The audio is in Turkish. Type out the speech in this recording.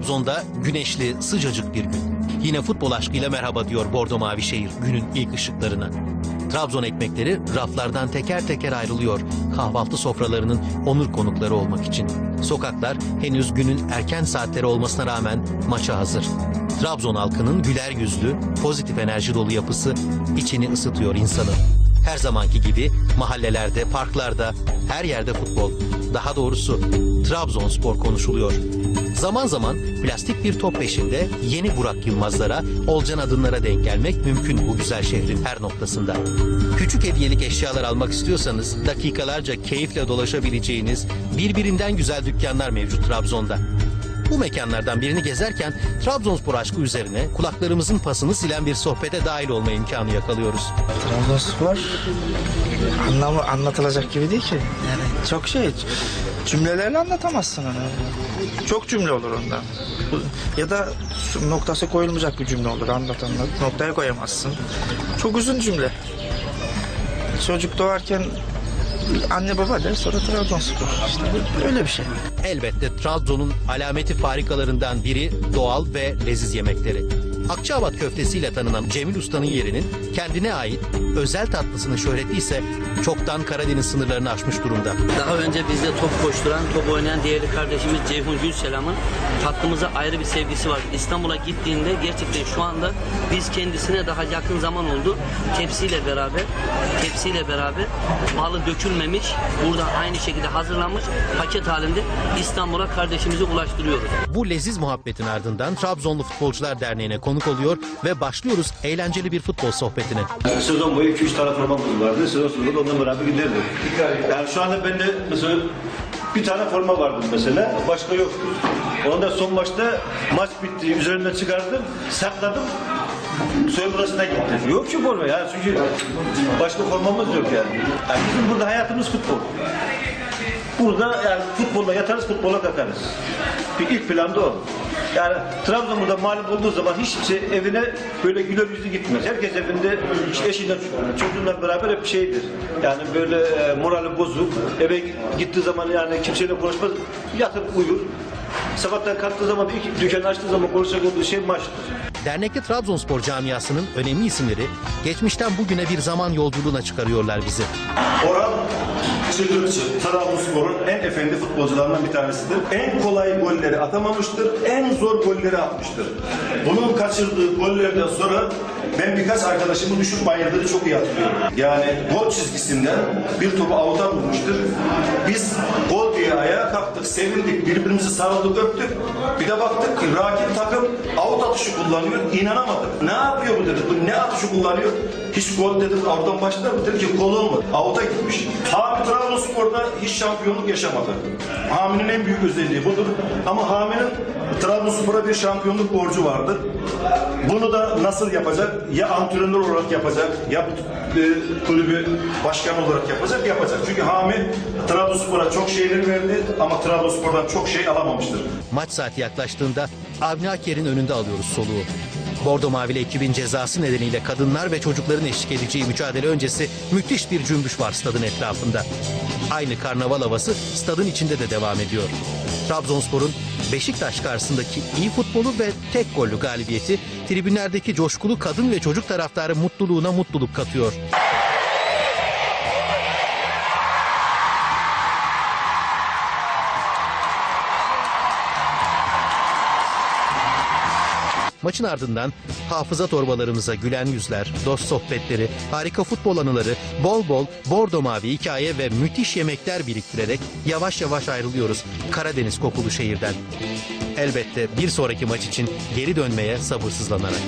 Trabzon'da güneşli, sıcacık bir gün. Yine futbol aşkıyla merhaba diyor Bordo Mavi şehir günün ilk ışıklarına. Trabzon ekmekleri raflardan teker teker ayrılıyor kahvaltı sofralarının onur konukları olmak için. Sokaklar henüz günün erken saatleri olmasına rağmen maça hazır. Trabzon halkının güler yüzlü, pozitif enerji dolu yapısı içini ısıtıyor insanın. Her zamanki gibi mahallelerde, parklarda, her yerde futbol. Daha doğrusu Trabzonspor konuşuluyor. Zaman zaman plastik bir top peşinde yeni Burak Yılmazlara, Olcan Adınlara denk gelmek mümkün bu güzel şehrin her noktasında. Küçük hediyelik eşyalar almak istiyorsanız dakikalarca keyifle dolaşabileceğiniz birbirinden güzel dükkanlar mevcut Trabzon'da. Bu mekanlardan birini gezerken Trabzonspor aşkı üzerine kulaklarımızın pasını silen bir sohbete dahil olma imkanı yakalıyoruz. Trabzonspor anlamı anlatılacak gibi değil ki. Yani çok şey cümlelerle anlatamazsın onu. Çok cümle olur ondan. Ya da noktası koyulmayacak bir cümle olur anlatanlar. Noktaya koyamazsın. Çok uzun cümle. Çocuk doğarken anne baba der sonra Trabzonspor. İşte böyle bir şey. Elbette Trabzon'un alameti farikalarından biri doğal ve leziz yemekleri. Akçaabat köftesiyle tanınan Cemil Usta'nın yerinin kendine ait özel tatlısının şöhreti ise çoktan Karadeniz sınırlarını aşmış durumda. Daha önce bizde top koşturan, top oynayan değerli kardeşimiz Ceyhun Gülselam'ın tatlımıza ayrı bir sevgisi var. İstanbul'a gittiğinde gerçekten şu anda biz kendisine daha yakın zaman oldu. Tepsiyle beraber, tepsiyle beraber balı dökülmemiş, burada aynı şekilde hazırlanmış paket halinde İstanbul'a kardeşimizi ulaştırıyoruz. Bu leziz muhabbetin ardından Trabzonlu Futbolcular Derneği'ne konuk oluyor ve başlıyoruz eğlenceli bir futbol sohbetine. Yani sezon boyu 2-3 tane formamız vardı. Sezon sonunda da onunla beraber giderdik. Yani şu anda bende mesela bir tane forma vardı mesela. Başka yoktu. Onu da son maçta maç bitti. Üzerinden çıkardım. Sakladım. Soyunma odasına gittim. Yok ki forma ya. Çünkü başka formamız yok yani. yani bizim burada hayatımız futbol. Burada yani futbolla yatarız, futbola kalkarız. Bir ilk planda o. Yani Trabzon burada mağlup olduğu zaman hiç kimse evine böyle güler yüzlü gitmez. Herkes evinde eşiyle çocuğunla beraber hep şeydir. Yani böyle e, morali bozuk. Eve gittiği zaman yani kimseyle konuşmaz. Yatıp uyur. Sabahtan kalktığı zaman ilk dükkanı açtığı zaman konuşacak olduğu şey maçtır. Dernekte Trabzonspor camiasının önemli isimleri geçmişten bugüne bir zaman yolculuğuna çıkarıyorlar bizi. Orhan Çıldırıcı, Trabzonspor'un en efendi futbolcularından bir tanesidir. En kolay golleri atamamıştır, en zor golleri atmıştır. Bunun kaçırdığı gollerden sonra ben birkaç arkadaşımı düşüp bayırdığını çok iyi hatırlıyorum. Yani gol çizgisinden bir topu avuta vurmuştur. Biz kalktık, sevindik, birbirimizi sarıldık, öptük. Bir de baktık ki rakip takım avut atışı kullanıyor, inanamadık. Ne yapıyor bu dedik, bu ne atışı kullanıyor? Hiç gol dedik, oradan başlar mı? Dedi ki gol olmadı, avuta gitmiş. Hami Trabzonspor'da hiç şampiyonluk yaşamadı. Hami'nin en büyük özelliği budur. Ama Hami'nin Trabzonspor'a bir şampiyonluk borcu vardır. Bunu da nasıl yapacak? Ya antrenör olarak yapacak, ya e, kulübü başkan olarak yapacak, yapacak. Çünkü Hami Trabzonspor'a çok şeyler verdi ama Trabzonspor'dan çok şey alamamıştır. Maç saati yaklaştığında Avni Aker'in önünde alıyoruz soluğu. Bordo Mavili ekibin cezası nedeniyle kadınlar ve çocukların eşlik edeceği mücadele öncesi müthiş bir cümbüş var stadın etrafında. Aynı karnaval havası stadın içinde de devam ediyor. Trabzonspor'un Beşiktaş karşısındaki iyi futbolu ve tek gollü galibiyeti tribünlerdeki coşkulu kadın ve çocuk taraftarı mutluluğuna mutluluk katıyor. Maçın ardından hafıza torbalarımıza gülen yüzler, dost sohbetleri, harika futbol anıları, bol bol bordo mavi hikaye ve müthiş yemekler biriktirerek yavaş yavaş ayrılıyoruz Karadeniz kokulu şehirden. Elbette bir sonraki maç için geri dönmeye sabırsızlanarak.